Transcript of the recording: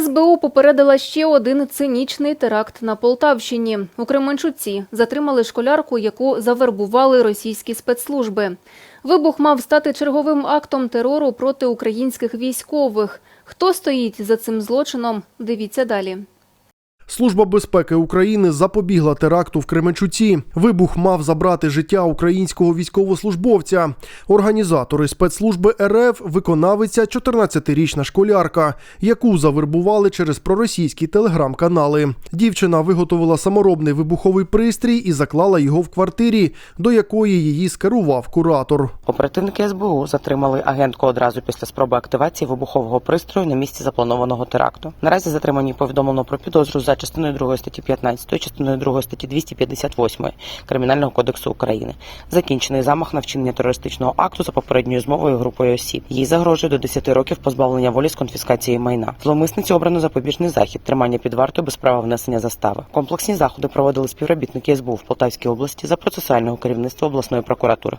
СБУ попередила ще один цинічний теракт на Полтавщині. У Кременчуці затримали школярку, яку завербували російські спецслужби. Вибух мав стати черговим актом терору проти українських військових. Хто стоїть за цим злочином? Дивіться далі. Служба безпеки України запобігла теракту в Кременчуці. Вибух мав забрати життя українського військовослужбовця. Організатори спецслужби РФ виконавиця 14-річна школярка, яку завербували через проросійські телеграм-канали. Дівчина виготовила саморобний вибуховий пристрій і заклала його в квартирі, до якої її скерував куратор. Оперативники СБУ затримали агентку одразу після спроби активації вибухового пристрою на місці запланованого теракту. Наразі затримані повідомлено про підозру за частиною 2 статті 15, частиною 2 статті 258 Кримінального кодексу України. Закінчений замах на вчинення терористичного акту за попередньою змовою групою осіб. Їй загрожує до 10 років позбавлення волі з конфіскацією майна. Зловмисниці обрано запобіжний захід, тримання під вартою без права внесення застави. Комплексні заходи проводили співробітники СБУ в Полтавській області за процесуального керівництва обласної прокуратури.